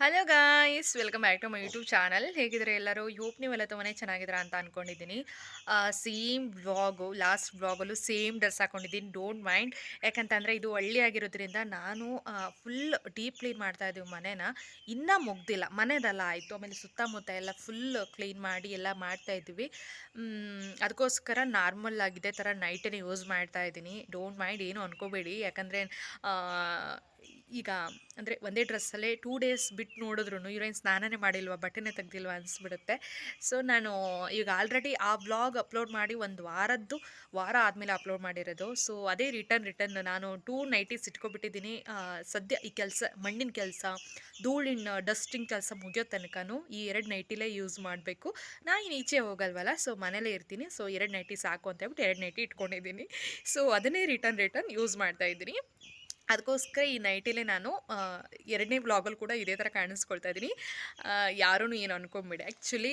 Hello guys welcome back to my YouTube channel ಹೇಗಿದ್ರೆ ಎಲ್ಲರೂ? Hope ನೀವೆಲ್ಲ ತುಂಬಾ ಚೆನ್ನಾಗಿದ್ದೀರಾ ಅಂತ ಅಂದ್ಕೊಂಡಿದ್ದೀನಿ ಸೇಮ್ ವ್ಲಾಗು ಲಾಸ್ಟ್ ವ್ಲಾಗಲ್ಲೂ ಸೇಮ್ ಡ್ರೆಸ್ ಹಾಕೊಂಡಿದ್ದೀನಿ. ಡೋಂಟ್ ಮೈಂಡ್ ಯಾಕಂತಂದರೆ ಇದು ಹಳ್ಳಿ ಆಗಿರೋದ್ರಿಂದ ನಾನು ಫುಲ್ ಡೀಪ್ ಕ್ಲೀನ್ ಮಾಡ್ತಾ ಇದ್ದೀವಿ ಮನೇನ. ಇನ್ನೂ ಮುಗ್ದಿಲ್ಲ. ಮನೆದಲ್ಲ ಆಯಿತು. ಆಮೇಲೆ ಸುತ್ತಮುತ್ತ ಎಲ್ಲ ಫುಲ್ ಕ್ಲೀನ್ ಮಾಡಿ ಎಲ್ಲ ಮಾಡ್ತಾ ಇದ್ದೀವಿ. ಅದಕ್ಕೋಸ್ಕರ ನಾರ್ಮಲ್ ಆಗಿದೆ ಥರ ನೈಟನ್ನು ಯೂಸ್ ಮಾಡ್ತಾ ಇದ್ದೀನಿ. ಡೋಂಟ್ ಮೈಂಡ್ ಏನು ಅನ್ಕೋಬೇಡಿ. ಯಾಕಂದರೆ ಈಗ ಅಂದರೆ ಒಂದೇ ಡ್ರೆಸ್ಸಲ್ಲೇ ಟೂ ಡೇಸ್ ಬಿಟ್ಟು ನೋಡಿದ್ರು ಇವ್ರೇನು ಸ್ನಾನನೇ ಮಾಡಿಲ್ವ, ಬಟ್ಟೆನೇ ತೆಗ್ದಿಲ್ವ ಅನಿಸ್ಬಿಡುತ್ತೆ. ಸೊ ನಾನು ಈಗ ಆಲ್ರೆಡಿ ಆ ಬ್ಲಾಗ್ ಅಪ್ಲೋಡ್ ಮಾಡಿ ಒಂದು ವಾರದ್ದು, ವಾರ ಆದಮೇಲೆ ಅಪ್ಲೋಡ್ ಮಾಡಿರೋದು. ಸೊ ಅದೇ ರಿಟರ್ನ್ ರಿಟರ್ನ್ ನಾನು ಟೂ ನೈಟೀಸ್ ಇಟ್ಕೊಬಿಟ್ಟಿದ್ದೀನಿ. ಸದ್ಯ ಈ ಕೆಲಸ, ಮಣ್ಣಿನ ಕೆಲಸ, ಧೂಳಿನ ಡಸ್ಟಿಂಗ್ ಕೆಲಸ ಮುಗಿಯೋ ತನಕನೂ ಈ ಎರಡು ನೈಟಿಲೇ ಯೂಸ್ ಮಾಡಬೇಕು. ನಾನು ಇನ್ನು ಈಚೆ ಹೋಗಲ್ವಲ್ಲ ಸೊ ಮನೇಲೇ ಇರ್ತೀನಿ. ಸೊ ಎರಡು ನೈಟಿ ಸಾಕು ಅಂತ ಹೇಳ್ಬಿಟ್ಟು ಎರಡು ನೈಟಿ ಇಟ್ಕೊಂಡಿದ್ದೀನಿ. ಸೊ ಅದನ್ನೇ ರಿಟರ್ನ್ ರಿಟರ್ನ್ ಯೂಸ್ ಮಾಡ್ತಾ ಇದ್ದೀನಿ. ಅದಕ್ಕೋಸ್ಕರ ಈ ನೈಟಿಲೇ ನಾನು ಎರಡನೇ ವ್ಲಾಗಲ್ಲಿ ಕೂಡ ಇದೇ ಥರ ಕಾಣಿಸ್ಕೊಳ್ತಾ ಇದ್ದೀನಿ. ಯಾರೂ ಏನು ಅನ್ಕೊಂಬಿಡಿ. ಆ್ಯಕ್ಚುಲಿ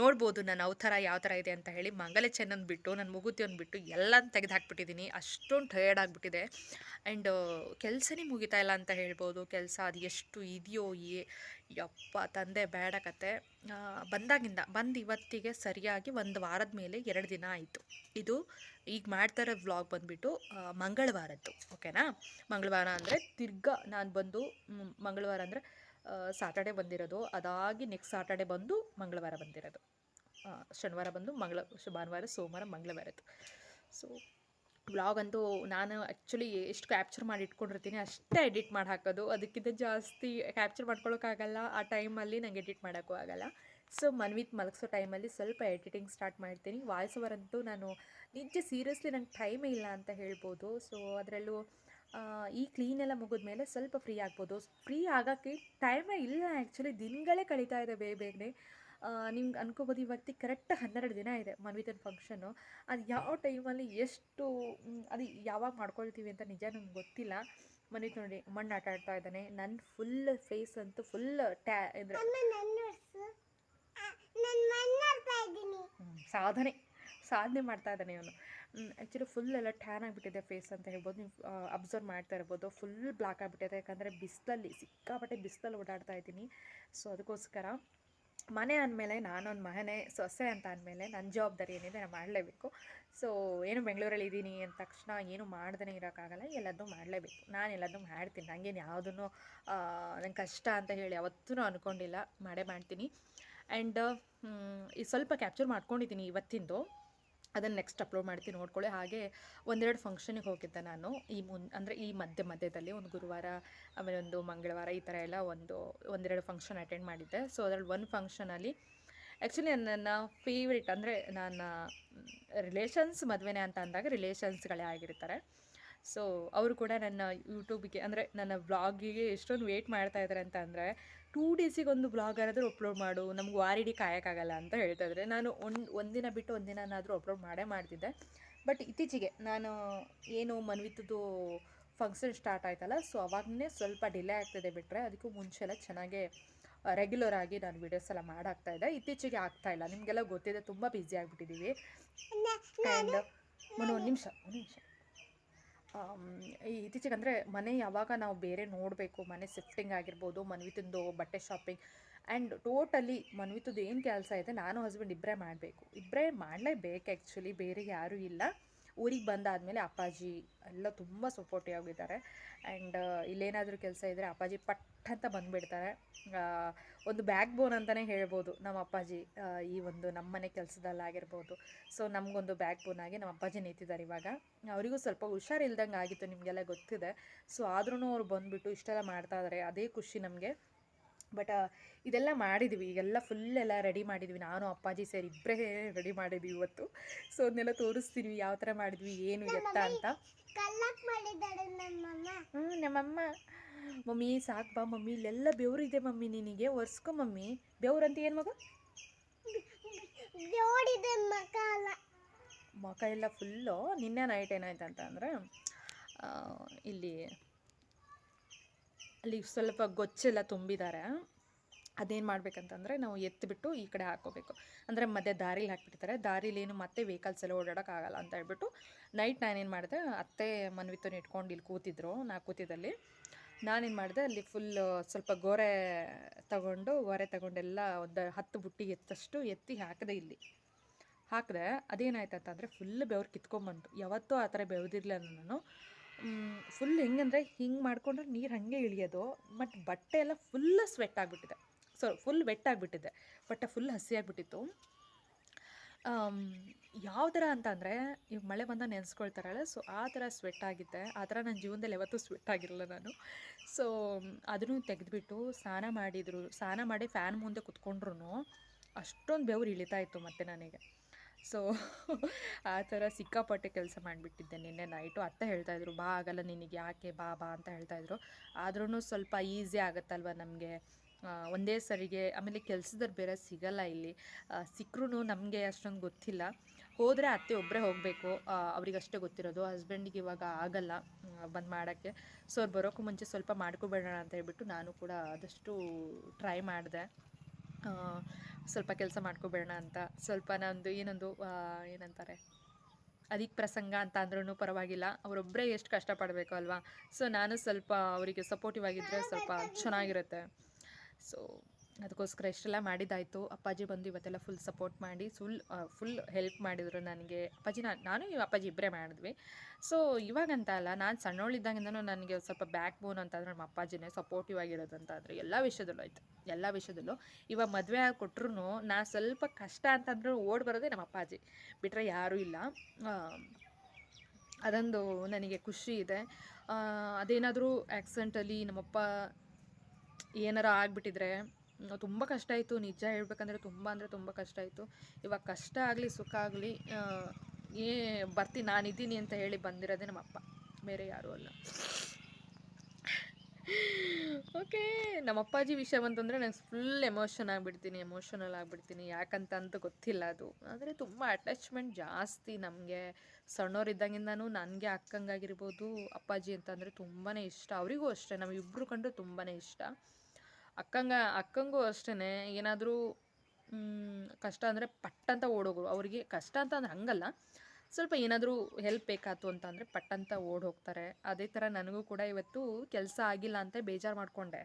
ನೋಡ್ಬೋದು ನಾನು ಯಾವ ಥರ ಯಾವ ಥರ ಇದೆ ಅಂತ ಹೇಳಿ ಮಂಗಲ ಚೆನ್ನನ್ ಬಿಟ್ಟು, ನನ್ನ ಮುಗುತಿ ಬಿಟ್ಟು ಎಲ್ಲ ತೆಗೆದು ಹಾಕ್ಬಿಟ್ಟಿದ್ದೀನಿ ಅಷ್ಟೊಂದು ಟಯರ್ಡ್ ಆಗಿಬಿಟ್ಟಿದೆ. ಆ್ಯಂಡ್ ಕೆಲಸನೇ ಮುಗಿತಾ ಇಲ್ಲ ಅಂತ ಹೇಳ್ಬೋದು. ಕೆಲಸ ಅದು ಎಷ್ಟು ಇದೆಯೋ ಯಪ್ಪ, ತಂದೆ ಬೇಡ ಕತೆ. ಬಂದಾಗಿಂದ, ಬಂದು ಇವತ್ತಿಗೆ ಸರಿಯಾಗಿ ಒಂದು ವಾರದ ಮೇಲೆ ಎರಡು ದಿನ ಆಯಿತು. ಇದು ಈಗ ಮಾಡ್ತಾ ಇರೋ ವ್ಲಾಗ್ ಬಂದುಬಿಟ್ಟು ಮಂಗಳವಾರದ್ದು, ಓಕೆನಾ? ಮಂಗಳವಾರ ಅಂದರೆ ತಿರ್ಗಾ ನಾನು ಬಂದು ಮಂಗಳವಾರ ಅಂದರೆ ಸಾಟರ್ಡೆ ಬಂದಿರೋದು. ಅದಾಗಿ ನೆಕ್ಸ್ಟ್ ಸಾಟರ್ಡೆ ಬಂದು ಮಂಗಳವಾರ ಬಂದಿರೋದು. ಶನಿವಾರ ಬಂದು ಮಂಗಳ ಭಾನುವಾರ ಸೋಮವಾರ, ಮಂಗಳವಾರದ್ದು. ಸೊ ವ್ಲಾಗ್ ಅಂತೂ ನಾನು ಆ್ಯಕ್ಚುಲಿ ಎಷ್ಟು ಕ್ಯಾಪ್ಚರ್ ಮಾಡಿ ಇಟ್ಕೊಂಡಿರ್ತೀನಿ ಅಷ್ಟೇ ಎಡಿಟ್ ಮಾಡಿ ಹಾಕೋದು. ಅದಕ್ಕಿಂತ ಜಾಸ್ತಿ ಕ್ಯಾಪ್ಚರ್ ಮಾಡ್ಕೊಳ್ಳೋಕ್ಕಾಗಲ್ಲ ಆ ಟೈಮಲ್ಲಿ ನಂಗೆ ಎಡಿಟ್ ಮಾಡೋಕ್ಕೂ ಆಗಲ್ಲ. ಸೊ ಮನ್ವಿತ್ ಮಲಗಿಸೋ ಟೈಮಲ್ಲಿ ಸ್ವಲ್ಪ ಎಡಿಟಿಂಗ್ ಸ್ಟಾರ್ಟ್ ಮಾಡ್ತೀನಿ. ವಾಯ್ಸ್ ಓವರ್ ಅಂತೂ ನಾನು ನಿಜ ಸೀರಿಯಸ್ಲಿ ನಂಗೆ ಟೈಮೇ ಇಲ್ಲ ಅಂತ ಹೇಳ್ಬೋದು. ಸೊ ಅದರಲ್ಲೂ ಈ ಕ್ಲೀನ್ ಎಲ್ಲ ಮುಗಿದ್ಮೇಲೆ ಸ್ವಲ್ಪ ಫ್ರೀ ಆಗ್ಬೋದು. ಫ್ರೀ ಆಗೋಕ್ಕೆ ಟೈಮೇ ಇಲ್ಲ ಆ್ಯಕ್ಚುಲಿ ದಿನಗಳೇ ಕಳೀತಾ ಇದೆ ಬೇಗ ಬೇಗನೆ. ನಿಮ್ಗೆ ಅನ್ಕೋಬೋದು ಇವತ್ತಿ ಕರೆಕ್ಟ್ ಹನ್ನೆರಡು ದಿನ ಇದೆ ಮನ್ವಿತನ ಫಂಕ್ಷನ್ನು ಅದು ಯಾವ ಟೈಮಲ್ಲಿ ಎಷ್ಟು ಅದು ಯಾವಾಗ ಮಾಡ್ಕೊಳ್ತೀವಿ ಅಂತ ನಿಜ ನಂಗೆ ಗೊತ್ತಿಲ್ಲ. ಮನ್ವಿತ್ ನೋಡಿ ಮಣ್ಣು ಆಟ ಆಡ್ತಾ ಇದ್ದಾನೆ. ನನ್ನ ಫುಲ್ ಫೇಸ್ ಅಂತೂ ಫುಲ್ ಟ್ಯಾ ಅಂದರೆ ಸಾಧನೆ ಸಾಧನೆ ಮಾಡ್ತಾ ಇದ್ದಾನೆ ಇವನು. ಆ್ಯಕ್ಚುಲಿ ಫುಲ್ ಎಲ್ಲ ಟ್ಯಾನ್ ಆಗಿಬಿಟ್ಟಿದೆ ಫೇಸ್ ಅಂತ ಹೇಳ್ಬೋದು. ನೀವು ಅಬ್ಸರ್ವ್ ಮಾಡ್ತಾ ಇರ್ಬೋದು. ಫುಲ್ ಬ್ಲ್ಯಾಕ್ ಆಗಿಬಿಟ್ಟಿದೆ. ಯಾಕಂದರೆ ಬಿಸಿಲಲ್ಲಿ ಸಿಕ್ಕಾಪಟ್ಟೆ ಬಿಸಿಲಲ್ಲಿ ಓಡಾಡ್ತಾ ಇದ್ದೀನಿ. ಸೊ ಅದಕ್ಕೋಸ್ಕರ ಮನೆ ಅಂದಮೇಲೆ ನಾನೊಂದು ಮನೆ, ಸೊಸೆ ಅಂತ ಅಂದಮೇಲೆ ನನ್ನ ಜವಾಬ್ದಾರಿ ಏನಿದೆ ನಾನು ಮಾಡಲೇಬೇಕು. ಸೊ ಏನು ಬೆಂಗಳೂರಲ್ಲಿ ಇದ್ದೀನಿ ಅಂದ ತಕ್ಷಣ ಏನು ಮಾಡ್ದೇ ಇರೋಕ್ಕಾಗಲ್ಲ ಎಲ್ಲದೂ ಮಾಡಲೇಬೇಕು. ನಾನು ಎಲ್ಲದನ್ನೂ ಮಾಡ್ತೀನಿ. ನನಗೇನು ಯಾವುದನ್ನು ನಂಗೆ ಕಷ್ಟ ಅಂತ ಹೇಳಿ ಯಾವತ್ತೂ ಅಂದ್ಕೊಂಡಿಲ್ಲ ಮಾಡೇ ಮಾಡ್ತೀನಿ. ಆ್ಯಂಡ್ ಈ ಸ್ವಲ್ಪ ಕ್ಯಾಪ್ಚರ್ ಮಾಡ್ಕೊಂಡಿದ್ದೀನಿ ಇವತ್ತಿಂದು. ಅದನ್ನು ನೆಕ್ಸ್ಟ್ ಅಪ್ಲೋಡ್ ಮಾಡ್ತೀನಿ, ನೋಡ್ಕೊಳ್ಳಿ. ಹಾಗೆ ಒಂದೆರಡು ಫಂಕ್ಷನಿಗೆ ಹೋಗಿದ್ದೆ ನಾನು. ಈ ಮುನ್, ಅಂದರೆ ಈ ಮಧ್ಯ ಮಧ್ಯದಲ್ಲಿ ಒಂದು ಗುರುವಾರ, ಆಮೇಲೆ ಒಂದು ಮಂಗಳವಾರ ಈ ಥರ ಎಲ್ಲ ಒಂದು, ಒಂದೆರಡು ಫಂಕ್ಷನ್ ಅಟೆಂಡ್ ಮಾಡಿದ್ದೆ. ಸೊ ಅದರಲ್ಲಿ ಒಂದು ಫಂಕ್ಷನಲ್ಲಿ ಆ್ಯಕ್ಚುಲಿ ನನ್ನ ಫೇವ್ರೇಟ್ ಅಂದರೆ ನನ್ನ ರಿಲೇಷನ್ಸ್ ಮದುವೆನೇ ಅಂತ ಅಂದಾಗ ರಿಲೇಷನ್ಸ್ಗಳೇ ಆಗಿರ್ತಾರೆ. ಸೊ ಅವರು ಕೂಡ ನನ್ನ ಯೂಟ್ಯೂಬಿಗೆ ಅಂದರೆ ನನ್ನ ವ್ಲಾಗಿಗೆ ಎಷ್ಟೊಂದು ಮಾಡ್ತಾ ಇದ್ದಾರೆ ಅಂತ ಅಂದರೆ ಟೂ ಡೇಸಿಗೆ ಒಂದು ಬ್ಲಾಗ್ ಏನಾದರೂ ಅಪ್ಲೋಡ್ ಮಾಡು ನಮ್ಗೆ ವಾರಿಡಿ ಕಾಯೋಕ್ಕಾಗಲ್ಲ ಅಂತ ಹೇಳ್ತಾಯಿದ್ರೆ ನಾನು ಒಂದು ಒಂದಿನ ಬಿಟ್ಟು ಒಂದಿನಾದರೂ ಅಪ್ಲೋಡ್ ಮಾಡೇ ಮಾಡ್ತಿದ್ದೆ. ಬಟ್ ಇತ್ತೀಚೆಗೆ ನಾನು ಏನು ಮನ್ವಿತದ್ದು ಫಂಕ್ಷನ್ ಸ್ಟಾರ್ಟ್ ಆಯ್ತಲ್ಲ ಸೊ ಅವಾಗನೇ ಸ್ವಲ್ಪ ಡಿಲೇ ಆಗ್ತಿದೆ ಬಿಟ್ಟರೆ ಅದಕ್ಕೂ ಮುಂಚೆ ಎಲ್ಲ ಚೆನ್ನಾಗೇ ರೆಗ್ಯುಲರ್ ಆಗಿ ನಾನು ವೀಡಿಯೋಸ್ ಎಲ್ಲ ಮಾಡಾಕ್ತಾ ಇದ್ದೆ. ಇತ್ತೀಚೆಗೆ ಆಗ್ತಾ ಇಲ್ಲ. ನಿಮಗೆಲ್ಲ ಗೊತ್ತಿದೆ ತುಂಬ ಬ್ಯುಸಿ ಆಗಿಬಿಟ್ಟಿದ್ದೀವಿ. ಆ್ಯಂಡ್ ಒಂದು ಒಂದು ನಿಮಿಷ ಒಂದು ನಿಮಿಷ. ಇತ್ತೀಚೆಗೆ ಅಂದರೆ ಮನೆ ಯಾವಾಗ ನಾವು ಬೇರೆ ನೋಡಬೇಕು, ಮನೆ ಶಿಫ್ಟಿಂಗ್ ಆಗಿರ್ಬೋದು ಮನ್ವಿತಿಂದು ಬಟ್ಟೆ ಶಾಪಿಂಗ್ ಆ್ಯಂಡ್ ಟೋಟಲಿ ಮನ್ವಿತದ್ದು ಏನು ಕೆಲಸ ಇದೆ, ನಾನು ಹಸ್ಬೆಂಡ್ ಇಬ್ಬರೇ ಮಾಡಬೇಕು. ಇಬ್ಬರೇ ಮಾಡಲೇಬೇಕು ಆ್ಯಕ್ಚುಲಿ ಬೇರೆ ಯಾರೂ ಇಲ್ಲ. ಊರಿಗೆ ಬಂದಾದಮೇಲೆ ಅಪ್ಪಾಜಿ ಎಲ್ಲ ತುಂಬ ಸಪೋರ್ಟಿವ್ ಆಗಿದ್ದಾರೆ. ಆ್ಯಂಡ್ ಇಲ್ಲೇನಾದರೂ ಕೆಲಸ ಇದ್ದರೆ ಅಪ್ಪಾಜಿ ಪಟ್ ಅಂತ ಬಂದುಬಿಡ್ತಾರೆ. ಒಂದು ಬ್ಯಾಕ್ ಬೋನ್ ಅಂತಲೇ ಹೇಳ್ಬೋದು ನಮ್ಮ ಅಪ್ಪಾಜಿ ಈ ಒಂದು ನಮ್ಮನೆ ಕೆಲಸದಲ್ಲಾಗಿರ್ಬೋದು ಸೊ ನಮಗೊಂದು ಬ್ಯಾಕ್ ಬೋನ್ ಆಗಿ ನಮ್ಮ ಅಪ್ಪಾಜಿ ನಿಂತಿದ್ದಾರೆ ಇವಾಗ. ಅವರಿಗೂ ಸ್ವಲ್ಪ ಹುಷಾರಿಲ್ದಂಗೆ ಆಗಿತ್ತು ನಿಮಗೆಲ್ಲ ಗೊತ್ತಿದೆ. ಸೊ ಆದ್ರೂ ಅವ್ರು ಬಂದುಬಿಟ್ಟು ಇಷ್ಟೆಲ್ಲ ಮಾಡ್ತಾ ಇದ್ದಾರೆ ಅದೇ ಖುಷಿ ನಮಗೆ. ಬಟ್ ಇದೆಲ್ಲ ಮಾಡಿದ್ವಿ. ಈಗೆಲ್ಲ ಫುಲ್ ಎಲ್ಲ ರೆಡಿ ಮಾಡಿದ್ವಿ. ನಾನು ಅಪ್ಪಾಜಿ ಸೇರಿ ಇಬ್ಬರೇ ರೆಡಿ ಮಾಡಿದ್ವಿ ಇವತ್ತು. ಸೊ ಅದನ್ನೆಲ್ಲ ತೋರಿಸ್ತೀವಿ. ಯಾವ ಥರ ಮಾಡಿದ್ವಿ ಏನು ಎತ್ತ ಅಂತ. ಹ್ಞೂ ನಮ್ಮಮ್ಮ ಮಮ್ಮಿ ಸಾಕು ಬಾ ಮಮ್ಮಿ. ಇಲ್ಲೆಲ್ಲ ಬೆವರು ಇದೆ ಮಮ್ಮಿ ನಿನಗೆ. ಒರೆಸ್ಕೊ ಮಮ್ಮಿ. ಬೆವ್ರು ಅಂತ ಏನು ಮಗು? ಮಕ ಎಲ್ಲ ಫುಲ್ಲು ನಿನ್ನೆ ನೈಟ್ ಏನಾಯ್ತು ಅಂತ ಅಂದರೆ ಇಲ್ಲಿ ಅಲ್ಲಿ ಸ್ವಲ್ಪ ಗೊಚ್ಚೆಲ್ಲ ತುಂಬಿದ್ದಾರೆ ಅದೇನು ಮಾಡ್ಬೇಕಂತಂದರೆ ನಾವು ಎತ್ತಿಬಿಟ್ಟು ಈ ಕಡೆ ಹಾಕೋಬೇಕು ಅಂದರೆ ಮಧ್ಯೆ ದಾರಿಲಿ ಹಾಕಿಬಿಡ್ತಾರೆ. ದಾರೀಲಿ ಏನು ಮತ್ತೆ ವೆಹಿಕಲ್ಸ್ ಎಲ್ಲ ಓಡಾಡೋಕ್ಕಾಗಲ್ಲ ಅಂತ ಹೇಳ್ಬಿಟ್ಟು ನೈಟ್ ನಾನೇನು ಮಾಡಿದೆ, ಅತ್ತೆ ಮನ್ವಿತನ ಇಟ್ಕೊಂಡು ಇಲ್ಲಿ ಕೂತಿದ್ರು, ನಾ ಕೂತಿದ್ದಲ್ಲಿ. ನಾನೇನು ಮಾಡಿದೆ, ಅಲ್ಲಿ ಫುಲ್ ಸ್ವಲ್ಪ ಗೋರೆ ತಗೊಂಡು ಗೋರೆ ತಗೊಂಡೆಲ್ಲ ಒಂದು ಹತ್ತು ಬುಟ್ಟಿ ಎತ್ತಷ್ಟು ಎತ್ತಿ ಹಾಕಿದೆ ಇಲ್ಲಿ. ಹಾಕಿದೆ ಅದೇನಾಯ್ತು ಅಂತಂದರೆ ಫುಲ್ ಬೆವ್ರು ಕಿತ್ಕೊಂಬಂತು. ಯಾವತ್ತೂ ಆ ಥರ ಬೆವ್ದಿರಲಿಲ್ಲ ನಾನು ಫುಲ್ ಹೆಂಗಂದರೆ ಹಿಂಗೆ ಮಾಡ್ಕೊಂಡ್ರೆ ನೀರು ಹಾಗೆ ಇಳಿಯೋದು ಮತ್ತು ಬಟ್ಟೆ ಎಲ್ಲ ಫುಲ್ ಸ್ವೆಟ್ ಆಗಿಬಿಟ್ಟಿದೆ. ಸೊ ಫುಲ್ ವೆಟ್ ಆಗಿಬಿಟ್ಟಿದೆ. ಬಟ್ಟೆ ಫುಲ್ ಹಸಿ ಆಗಿಬಿಟ್ಟಿತ್ತು. ಯಾವ ಥರ ಅಂತ ಅಂದರೆ ಈಗ ಮಳೆ ಬಂದ ನೆನೆಸ್ಕೊಳ್ತಾರಲ್ಲ ಸೊ ಆ ಥರ ಸ್ವೆಟ್ ಆಗಿದ್ದೆ. ಆ ಥರ ನನ್ನ ಜೀವನದಲ್ಲಿ ಯಾವತ್ತೂ ಸ್ವೆಟ್ ಆಗಿರಲ್ಲ ನಾನು. ಸೊ ಅದನ್ನು ತೆಗೆದುಬಿಟ್ಟು ಸ್ನಾನ ಮಾಡಿದ್ರು. ಸ್ನಾನ ಮಾಡಿ ಫ್ಯಾನ್ ಮುಂದೆ ಕುತ್ಕೊಂಡ್ರು ಅಷ್ಟೊಂದು ಬೆವ್ರು ಇಳಿತಾ ಇತ್ತು ಮತ್ತೆ ನನಗೆ. ಸೊ ಆ ಥರ ಸಿಕ್ಕಾಪಟ್ಟೆ ಕೆಲಸ ಮಾಡಿಬಿಟ್ಟಿದ್ದೆ ನಿನ್ನೆ ನೈಟು ಅತ್ತೆ ಹೇಳ್ತಾಯಿದ್ರು ಬಾ ಆಗಲ್ಲ ನಿನಗೆ ಯಾಕೆ ಬಾ ಬಾ ಅಂತ ಹೇಳ್ತಾಯಿದ್ರು ಆದ್ರೂ ಸ್ವಲ್ಪ ಈಸಿ ಆಗುತ್ತಲ್ವ ನಮಗೆ? ಒಂದೇ ಸರಿಗೆ, ಆಮೇಲೆ ಕೆಲ್ಸದವ್ರು ಬೇರೆ ಸಿಗಲ್ಲ ಇಲ್ಲಿ. ಸಿಕ್ಕರೂ ನಮಗೆ ಅಷ್ಟೊಂದು ಗೊತ್ತಿಲ್ಲ. ಹೋದರೆ ಅತ್ತೆ ಒಬ್ಬರೇ ಹೋಗಬೇಕು. ಅವ್ರಿಗಷ್ಟೇ ಗೊತ್ತಿರೋದು. ಹಸ್ಬೆಂಡಿಗೆ ಇವಾಗ ಆಗಲ್ಲ ಬಂದು ಮಾಡೋಕ್ಕೆ. ಸೊ ಅವ್ರು ಬರೋಕ್ಕೂ ಮುಂಚೆ ಸ್ವಲ್ಪ ಮಾಡ್ಕೊಬೇಡೋಣ ಅಂತ ಹೇಳ್ಬಿಟ್ಟು ನಾನು ಕೂಡ ಆದಷ್ಟು ಟ್ರೈ ಮಾಡಿದೆ. ಸ್ವಲ್ಪ ಕೆಲಸ ಮಾಡ್ಕೋಬೇಡ ಅಂತ ಸ್ವಲ್ಪ ನಂದು ಏನೊಂದು ಏನಂತಾರೆ ಅದಕ್ಕೆ ಪ್ರಸಂಗ ಅಂತ ಅಂದ್ರೂ ಪರವಾಗಿಲ್ಲ. ಅವರೊಬ್ಬರೇ ಎಷ್ಟು ಕಷ್ಟಪಡಬೇಕು ಅಲ್ವಾ? ಸೊ ನಾನು ಸ್ವಲ್ಪ ಅವರಿಗೆ ಸಪೋರ್ಟಿವ್ ಆಗಿದ್ದರೆ ಸ್ವಲ್ಪ ಚೆನ್ನಾಗಿರುತ್ತೆ. ಸೊ ಅದಕ್ಕೋಸ್ಕರ ಇಷ್ಟೆಲ್ಲ ಮಾಡಿದ್ದಾಯಿತು. ಅಪ್ಪಾಜಿ ಬಂದು ಇವತ್ತೆಲ್ಲ ಫುಲ್ ಸಪೋರ್ಟ್ ಮಾಡಿ ಫುಲ್ ಫುಲ್ ಹೆಲ್ಪ್ ಮಾಡಿದರು ನನಗೆ. ಅಪ್ಪಾಜಿ ನಾನು ನಾನು ಅಪ್ಪಾಜಿ ಇಬ್ಬರೇ ಮಾಡಿದ್ವಿ. ಸೊ ಇವಾಗಂತ ಅಲ್ಲ, ನಾನು ಸಣ್ಣವಳಿದ್ದಾಗಿಂದನೂ ನನಗೆ ಸ್ವಲ್ಪ ಬ್ಯಾಕ್ ಬೋನ್ ಅಂತಂದರೆ ನಮ್ಮ ಅಪ್ಪಾಜಿನೇ ಸಪೋರ್ಟಿವ್ ಆಗಿರೋದು ಅಂತ ಆದರೆ ಎಲ್ಲ ವಿಷಯದಲ್ಲೂ ಆಯಿತು. ಎಲ್ಲ ವಿಷಯದಲ್ಲೂ. ಇವಾಗ ಮದುವೆ ಆಗಿ ಕೊಟ್ರು ನಾ ಸ್ವಲ್ಪ ಕಷ್ಟ ಅಂತಂದ್ರೂ ಓಡಿ ಬರೋದೇ ನಮ್ಮ ಅಪ್ಪಾಜಿ. ಬಿಟ್ಟರೆ ಯಾರೂ ಇಲ್ಲ. ಅದೊಂದು ನನಗೆ ಖುಷಿ ಇದೆ. ಅದೇನಾದರೂ ಆ್ಯಕ್ಸಿಡೆಂಟಲ್ಲಿ ನಮ್ಮಪ್ಪ ಏನಾರ ಆಗಿಬಿಟ್ಟಿದ್ರೆ ತುಂಬ ಕಷ್ಟ ಆಯಿತು. ನಿಜ ಹೇಳ್ಬೇಕಂದ್ರೆ ತುಂಬ ಅಂದರೆ ತುಂಬ ಕಷ್ಟ ಆಯಿತು. ಇವಾಗ ಕಷ್ಟ ಆಗಲಿ, ಸುಖ ಆಗಲಿ ಏ ಬರ್ತೀನಿ ನಾನಿದ್ದೀನಿ ಅಂತ ಹೇಳಿ ಬಂದಿರೋದೆ ನಮ್ಮ ಅಪ್ಪ ಬೇರೆ ಯಾರೂ ಅಲ್ಲ. ಓಕೆ ನಮ್ಮ ಅಪ್ಪಾಜಿ ವಿಷಯ ಬಂತಂದರೆ ನಾನು ಫುಲ್ ಎಮೋಷನ್ ಆಗಿಬಿಡ್ತೀನಿ ಎಮೋಷನಲ್ ಆಗಿಬಿಡ್ತೀನಿ. ಯಾಕಂತ ಅಂತ ಗೊತ್ತಿಲ್ಲ ಅದು. ಆದರೆ ತುಂಬ ಅಟ್ಯಾಚ್ಮೆಂಟ್ ಜಾಸ್ತಿ ನಮಗೆ. ಸಣ್ಣವರಿದ್ದಾಗಿಂದನೂ ನನಗೆ ಅಕ್ಕಂಗಾಗಿರ್ಬೋದು, ಅಪ್ಪಾಜಿ ಅಂತಂದರೆ ತುಂಬಾ ಇಷ್ಟ. ಅವರಿಗೂ ಅಷ್ಟೇ. ನಾವಿಬ್ಬರು ಕಂಡು ತುಂಬಾ ಇಷ್ಟ. ಅಕ್ಕಂಗ, ಅಕ್ಕಂಗೂ ಅಷ್ಟೇ ಏನಾದರೂ ಕಷ್ಟ ಅಂದರೆ ಪಟ್ಟಂತ ಓಡೋಗೋರು. ಅವರಿಗೆ ಕಷ್ಟ ಅಂತ ಅಂದ್ರೆ ಹಂಗಲ್ಲ. ಸ್ವಲ್ಪ ಏನಾದರೂ ಹೆಲ್ಪ್ ಬೇಕಾಯ್ತು ಅಂತಂದರೆ ಪಟ್ಟಂತ ಓಡ್ ಹೋಗ್ತಾರೆ. ಅದೇ ಥರ ನನಗೂ ಕೂಡ ಇವತ್ತು ಕೆಲಸ ಆಗಿಲ್ಲ ಅಂತ ಬೇಜಾರು ಮಾಡಿಕೊಂಡೆ.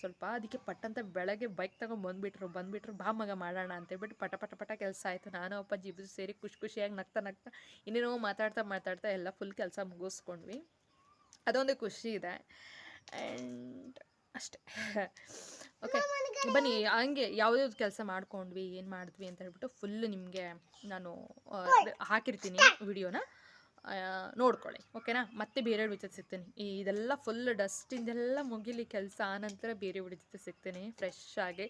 ಸ್ವಲ್ಪ ಅದಕ್ಕೆ ಪಟ್ಟಂತ ಬೆಳಗ್ಗೆ ಬೈಕ್ ತಗೊಂಡು ಬಂದುಬಿಟ್ರು. ಬಂದುಬಿಟ್ರು, ಬಾ ಮಗ ಮಾಡೋಣ ಅಂತೇಳ್ಬಿಟ್ಟು ಪಟ ಪಟ ಪಟ ಕೆಲಸ ಆಯಿತು. ನಾನು ಅಪ್ಪಾಜಿ ಇಬ್ಬರು ಸೇರಿ ಖುಷಿ ಖುಷಿಯಾಗಿ ನಗ್ತಾ ನಗ್ತಾ ಇನ್ನೇನೋ ಮಾತಾಡ್ತಾ ಮಾತಾಡ್ತಾ ಎಲ್ಲ ಫುಲ್ ಕೆಲಸ ಮುಗಿಸ್ಕೊಂಡ್ವಿ. ಅದೊಂದು ಖುಷಿ ಇದೆ. ಆ್ಯಂಡ್ ಅಷ್ಟೇ. ಓಕೆ ಬನ್ನಿ, ಹಂಗೆ ಯಾವುದ್ಯಾವ್ದು ಕೆಲಸ ಮಾಡ್ಕೊಂಡ್ವಿ, ಏನು ಮಾಡಿದ್ವಿ ಅಂತ ಹೇಳ್ಬಿಟ್ಟು ಫುಲ್ ನಿಮಗೆ ನಾನು ಹಾಕಿರ್ತೀನಿ ವಿಡಿಯೋನ. ನೋಡ್ಕೊಳ್ಳಿ ಓಕೆನಾ ಮತ್ತೆ ಬೇರೆ ಜೊತೆ ಸಿಗ್ತೀನಿ. ಇದೆಲ್ಲ ಫುಲ್ ಡಸ್ಟಿಂದೆಲ್ಲ ಮುಗಿಲಿ ಕೆಲಸ ಆನಂತರ ಬೇರೆ ಜೊತೆ ಸಿಗ್ತೀನಿ ಫ್ರೆಶ್ ಆಗಿ,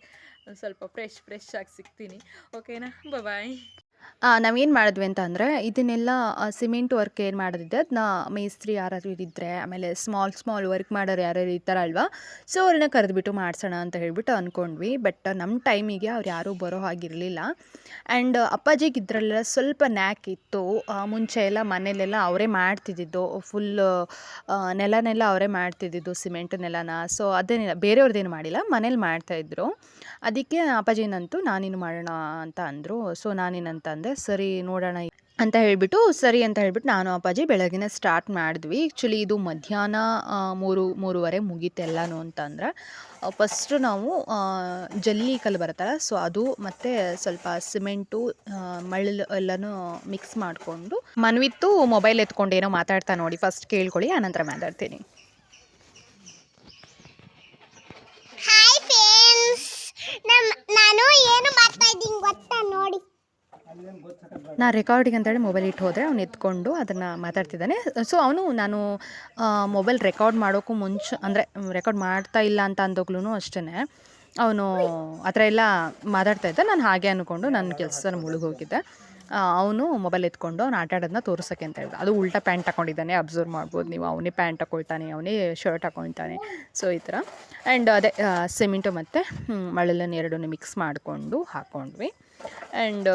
ಸ್ವಲ್ಪ ಫ್ರೆಶ್ ಫ್ರೆಶ್ ಆಗಿ ಸಿಗ್ತೀನಿ. ಓಕೆನಾ ಬಾಯ್ ನಾವೇನು ಮಾಡಿದ್ವಿ ಅಂತ ಅಂದರೆ, ಇದನ್ನೆಲ್ಲ ಸಿಮೆಂಟ್ ವರ್ಕ್ ಏನು ಮಾಡೋದಿದೆ ಅದನ್ನ ಮೇಸ್ತ್ರಿ ಯಾರಾದರೂ ಇದ್ದಿದ್ರೆ, ಆಮೇಲೆ ಸ್ಮಾಲ್ ಸ್ಮಾಲ್ ವರ್ಕ್ ಮಾಡೋರು ಯಾರ್ಯಾರು ಇರ್ತಾರಲ್ವ ಸೊ ಅವ್ರನ್ನ ಕರೆದ್ಬಿಟ್ಟು ಮಾಡ್ಸೋಣ ಅಂತ ಹೇಳ್ಬಿಟ್ಟು ಅಂದ್ಕೊಂಡ್ವಿ ಬಟ್ ನಮ್ಮ ಟೈಮಿಗೆ ಅವ್ರು ಯಾರೂ ಬರೋ ಹಾಗಿರಲಿಲ್ಲ. ಆ್ಯಂಡ್ ಅಪ್ಪಾಜಿಗೆ ಇದರಲ್ಲೆಲ್ಲ ಸ್ವಲ್ಪ ನ್ಯಾಕ್ ಇತ್ತು. ಮುಂಚೆ ಎಲ್ಲ ಮನೇಲೆಲ್ಲ ಅವರೇ ಮಾಡ್ತಿದ್ದಿದ್ದು. ಫುಲ್ ನೆಲನೆಲ್ಲ ಅವರೇ ಮಾಡ್ತಿದ್ದಿದ್ದು ಸಿಮೆಂಟ್ ನೆಲನ. ಸೊ ಅದೇನಿಲ್ಲ ಬೇರೆಯವ್ರದ್ದೇನು ಮಾಡಿಲ್ಲ, ಮನೇಲಿ ಮಾಡ್ತಾಯಿದ್ರು ಅದಕ್ಕೆ ಅಪ್ಪಾಜಿನಂತೂ ನಾನೇನು ಮಾಡೋಣ ಅಂತ ಅಂದರು. ಸೊ ನಾನೇನಂತ ಅಂದೆ ಸರಿ ನೋಡೋಣ ಅಂತ ಹೇಳಿಬಿಟ್ಟು, ಸರಿ ಅಂತ ಹೇಳಿಬಿಟ್ಟು ನಾನು ಅಪ್ಪಾಜಿ ಬೆಳಗಿನ ಸ್ಟಾರ್ಟ್ ಮಾಡಿದ್ವಿ. ಆ್ಯಕ್ಚುಲಿ ಇದು ಮಧ್ಯಾಹ್ನ ಮೂರು, ಮೂರುವರೆ ಮುಗೀತೆಲ್ಲನೂ ಅಂತಂದ್ರೆ. ಫಸ್ಟು ನಾವು ಜಲ್ಲಿ ಕಲ್ಲು ಬರುತ್ತಲ್ಲ ಸೊ ಅದು ಮತ್ತು ಸ್ವಲ್ಪ ಸಿಮೆಂಟು ಮಳ್ಳು ಎಲ್ಲನೂ ಮಿಕ್ಸ್ ಮಾಡಿಕೊಂಡು, ಮನ್ವಿತ್ತು ಮೊಬೈಲ್ ಎತ್ಕೊಂಡು ಏನೋ ಮಾತಾಡ್ತಾ ನೋಡಿ ಫಸ್ಟ್ ಕೇಳ್ಕೊಳ್ಳಿ, ಆನಂತರ ಮಾತಾಡ್ತೀನಿ. ನಾನು ಏನು ಇದ್ದೀನಿ ಗೊತ್ತಾ ನೋಡಿ. ನಾ ರೆಕಾರ್ಡಿಂಗ್ ಅಂತೇಳಿ ಮೊಬೈಲ್ ಇಟ್ಟು ಹೋದರೆ ಅವ್ನು ಎತ್ಕೊಂಡು ಅದನ್ನು ಮಾತಾಡ್ತಿದ್ದಾನೆ. ಸೊ ಅವನು ನಾನು ಮೊಬೈಲ್ ರೆಕಾರ್ಡ್ ಮಾಡೋಕ್ಕೂ ಮುಂಚೆ, ಅಂದರೆ ರೆಕಾರ್ಡ್ ಮಾಡ್ತಾ ಇಲ್ಲ ಅಂತ ಅಂದಾಗ್ಲೂ ಅಷ್ಟೇ ಅವನು ಆ ಥರ ಎಲ್ಲ ಮಾತಾಡ್ತಾ ಇದ್ದ, ನಾನು ಹಾಗೆ ಅಂದ್ಕೊಂಡು ನನ್ನ ಕೆಲಸ ಮುಳುಗೋಗಿದ್ದೆ ಅವನು ಮೊಬೈಲ್ ಎತ್ಕೊಂಡು ಅವ್ನು ಆಟ ಆಡೋದನ್ನ ಅಂತ ಹೇಳ್ದ. ಅದು ಉಲ್ಟಾ ಪ್ಯಾಂಟ್ ಹಾಕೊಂಡಿದ್ದಾನೆ ಅಬ್ಸರ್ವ್ ಮಾಡ್ಬೋದು ನೀವು. ಅವನೇ ಪ್ಯಾಂಟ್ ಹಾಕೊಳ್ತಾನೆ ಅವನೇ ಶರ್ಟ್ ಹಾಕೊಳ್ತಾನೆ. ಸೊ ಈ ಥರ. ಆ್ಯಂಡ್ ಅದೇ ಸಿಮೆಂಟು ಮತ್ತು ಮಳಲನ್ನು ಎರಡನ್ನೂ ಮಿಕ್ಸ್ ಮಾಡಿಕೊಂಡು ಹಾಕ್ಕೊಂಡ್ವಿ ಆ್ಯಂಡ್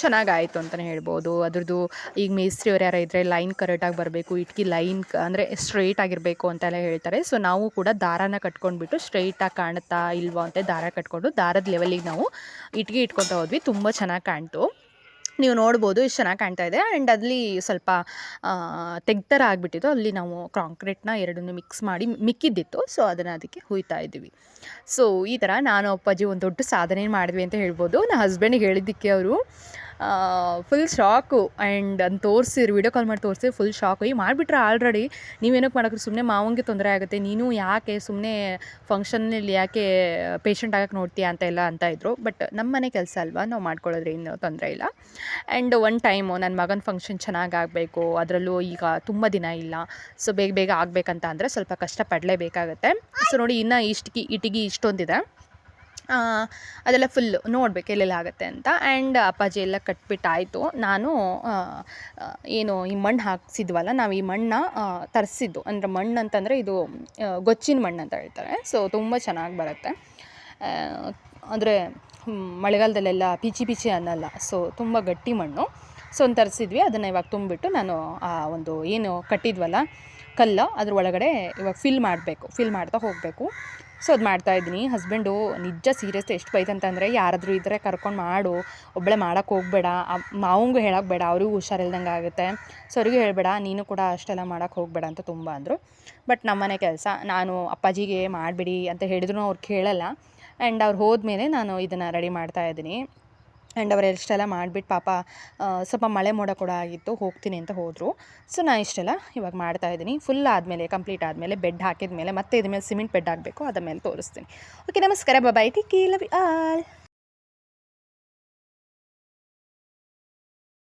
ಚೆನ್ನಾಗಾಯಿತು ಅಂತಲೇ ಹೇಳ್ಬೋದು. ಅದ್ರದ್ದು ಈಗ ಮೇಸ್ತ್ರಿ ಅವ್ರು ಯಾರು ಇದ್ದರೆ ಲೈನ್ ಕರೆಕ್ಟಾಗಿ ಬರಬೇಕು, ಇಟ್ಕಿ ಲೈನ್ ಅಂದರೆ ಸ್ಟ್ರೈಟ್ ಆಗಿರಬೇಕು ಅಂತೆಲ್ಲ ಹೇಳ್ತಾರೆ. ಸೊ ನಾವು ಕೂಡ ದಾರಾನ ಕಟ್ಕೊಂಡ್ಬಿಟ್ಟು ಸ್ಟ್ರೈಟಾಗಿ ಕಾಣುತ್ತಾ ಇಲ್ವಾ ಅಂತ ದಾರ ಕಟ್ಕೊಂಡು, ದಾರದ ಲೆವೆಲಿಗೆ ನಾವು ಇಟ್ಕಿ ಇಟ್ಕೊತಾ ಹೋದ್ವಿ. ತುಂಬ ಚೆನ್ನಾಗಿ ಕಾಣ್ತು. ನೀವು ನೋಡ್ಬೋದು ಇಷ್ಟು ಚೆನ್ನಾಗಿ ಕಾಣ್ತಾ ಇದೆ. ಆ್ಯಂಡ್ ಅಲ್ಲಿ ಸ್ವಲ್ಪ ತೆಗ್ದರ ಆಗಿಬಿಟ್ಟಿತ್ತು. ಅಲ್ಲಿ ನಾವು ಕಾಂಕ್ರೀಟ್ನ ಎರಡನ್ನೂ ಮಿಕ್ಸ್ ಮಾಡಿ ಮಿಕ್ಕಿದ್ದಿತ್ತು. ಸೊ, ಅದನ್ನು ಅದಕ್ಕೆ ಹುಯ್ತಾ ಇದ್ದೀವಿ. ಸೊ, ಈ ಥರ ನಾನು ಅಪ್ಪಾಜಿ ಒಂದು ದೊಡ್ಡ ಸಾಧನೆ ಮಾಡಿದ್ವಿ ಅಂತ ಹೇಳ್ಬೋದು. ನನ್ನ ಹಸ್ಬೆಂಡಿಗೆ ಹೇಳಿದ್ದಕ್ಕೆ ಅವರು ಫುಲ್ ಶಾಕು ಆ್ಯಂಡ್ ಅದು ತೋರಿಸಿರು ವೀಡಿಯೋ ಕಾಲ್ ಮಾಡಿ ತೋರಿಸಿ ಫುಲ್ ಶಾಕು ಈಗ ಮಾಡಿಬಿಟ್ರೆ ಆಲ್ರೆಡಿ ನೀವೇನಕ್ಕೆ ಮಾಡೋಕ್ರಿ ಸುಮ್ಮನೆ ಮಾವಂಗೆ ತೊಂದರೆ ಆಗುತ್ತೆ. ನೀನು ಯಾಕೆ ಸುಮ್ಮನೆ ಫಂಕ್ಷನಲ್ಲಿ ಯಾಕೆ ಪೇಷಂಟ್ ಆಗಕ್ಕೆ ನೋಡ್ತೀಯ ಅಂತ ಎಲ್ಲ ಅಂತ ಇದ್ರು. ಬಟ್ ನಮ್ಮ ಮನೆ ಕೆಲಸ ಅಲ್ವಾ? ನಾವು ಮಾಡ್ಕೊಳ್ಳೋದ್ರೆ ಇನ್ನೂ ತೊಂದರೆ ಇಲ್ಲ. ಆ್ಯಂಡ್ ಒನ್ ಟೈಮು ನನ್ನ ಮಗನ ಫಂಕ್ಷನ್ ಚೆನ್ನಾಗಿ ಆಗಬೇಕು. ಅದರಲ್ಲೂ ಈಗ ತುಂಬ ದಿನ ಇಲ್ಲ. ಸೊ ಬೇಗ ಬೇಗ ಆಗಬೇಕಂತ ಅಂದರೆ ಸ್ವಲ್ಪ ಕಷ್ಟಪಡಲೇಬೇಕಾಗತ್ತೆ ಸೊ ನೋಡಿ ಇನ್ನು ಇಷ್ಟಿಗೆ ಇಟಿಗೆ ಇಷ್ಟೊಂದಿದೆ. ಅದೆಲ್ಲ ಫುಲ್ ನೋಡ್ಬೇಕು ಎಲ್ಲೆಲ್ಲ ಆಗುತ್ತೆ ಅಂತ. ಆ್ಯಂಡ್ ಅಪ್ಪಾಜಿ ಎಲ್ಲ ಕಟ್ಬಿಟ್ಟಾಯಿತು. ನಾನು ಏನು ಈ ಮಣ್ಣು ಹಾಕ್ಸಿದ್ವಲ್ಲ, ನಾವು ಈ ಮಣ್ಣನ್ನ ತರಿಸಿದ್ದು. ಅಂದರೆ ಮಣ್ಣು ಅಂತಂದರೆ ಇದು ಗೊಚ್ಚಿನ ಮಣ್ಣು ಅಂತ ಹೇಳ್ತಾರೆ. ಸೊ ತುಂಬ ಚೆನ್ನಾಗಿ ಬರುತ್ತೆ. ಅಂದರೆ ಮಳೆಗಾಲದಲ್ಲೆಲ್ಲ ಪಿಚಿ ಪಿಚಿ ಅನ್ನಲ್ಲ. ಸೊ ತುಂಬ ಗಟ್ಟಿ ಮಣ್ಣು. ಸೊ ಒಂದು ತರಿಸಿದ್ವಿ. ಅದನ್ನು ಇವಾಗ ತುಂಬಿಟ್ಟು ನಾನು, ಆ, ಒಂದು ಏನು ಕಟ್ಟಿದ್ವಲ್ಲ, ಕಲ್ಲು, ಅದ್ರ ಒಳಗಡೆ ಇವಾಗ ಫಿಲ್ ಮಾಡಬೇಕು. ಫಿಲ್ ಮಾಡ್ತಾ ಹೋಗಬೇಕು. ಸೊ ಅದು ಮಾಡ್ತಾ ಇದ್ದೀನಿ. ಹಸ್ಬೆಂಡು ನಿಜ ಸೀರಿಯಸ್ ಎಷ್ಟು ಬೈತಂತಂದರೆ ಯಾರಾದರೂ ಇದ್ದರೆ ಕರ್ಕೊಂಡು ಮಾಡು ಒಬ್ಬಳೆ ಮಾಡೋಕ್ಕೆ ಹೋಗಬೇಡ ಮಾವಂಗೂ ಹೇಳಕ್ಕೆ ಬೇಡ, ಅವ್ರಿಗೂ ಹುಷಾರಿಲ್ದಂಗೆ ಆಗುತ್ತೆ. ಸೊ ಅವ್ರಿಗೂ ಹೇಳಬೇಡ, ನೀನು ಕೂಡ ಅಷ್ಟೆಲ್ಲ ಮಾಡೋಕ್ಕೆ ಹೋಗಬೇಡ ಅಂತ ತುಂಬ ಅಂದರು. ಬಟ್ ನಮ್ಮನೆ ಕೆಲಸ, ನಾನು ಅಪ್ಪಾಜಿಗೆ ಮಾಡಿಬಿಡಿ ಅಂತ ಹೇಳಿದ್ರು ಅವ್ರು ಕೇಳಲ್ಲ. ಆ್ಯಂಡ್ ಅವ್ರು ಹೋದ್ಮೇಲೆ ನಾನು ಇದನ್ನು ರೆಡಿ ಮಾಡ್ತಾ ಇದ್ದೀನಿ. ಆ್ಯಂಡ್ ಅವ್ರು ಇಷ್ಟೆಲ್ಲ ಮಾಡಿಬಿಟ್ಟು ಪಾಪ ಸ್ವಲ್ಪ ಮಳೆ ಮೋಡ ಕೂಡ ಆಗಿತ್ತು, ಹೋಗ್ತೀನಿ ಅಂತ ಹೋದರು. ಸೊ ನಾನು ಇಷ್ಟೆಲ್ಲ ಇವಾಗ ಮಾಡ್ತಾ ಇದ್ದೀನಿ. ಫುಲ್ ಆದಮೇಲೆ ಕಂಪ್ಲೀಟ್ ಆದಮೇಲೆ ಬೆಡ್ ಹಾಕಿದ ಮೇಲೆ ಮತ್ತೆ ಇದ್ರ ಮೇಲೆ ಸಿಮೆಂಟ್ ಬೆಡ್ ಹಾಕಬೇಕು ಅದ ಮೇಲೆ ತೋರಿಸ್ತೀನಿ. ಓಕೆ ನಮಸ್ಕಾರ ಬಾಯ್ ಟಿಕ್ಕಿ ಲವ್ ಆಲ್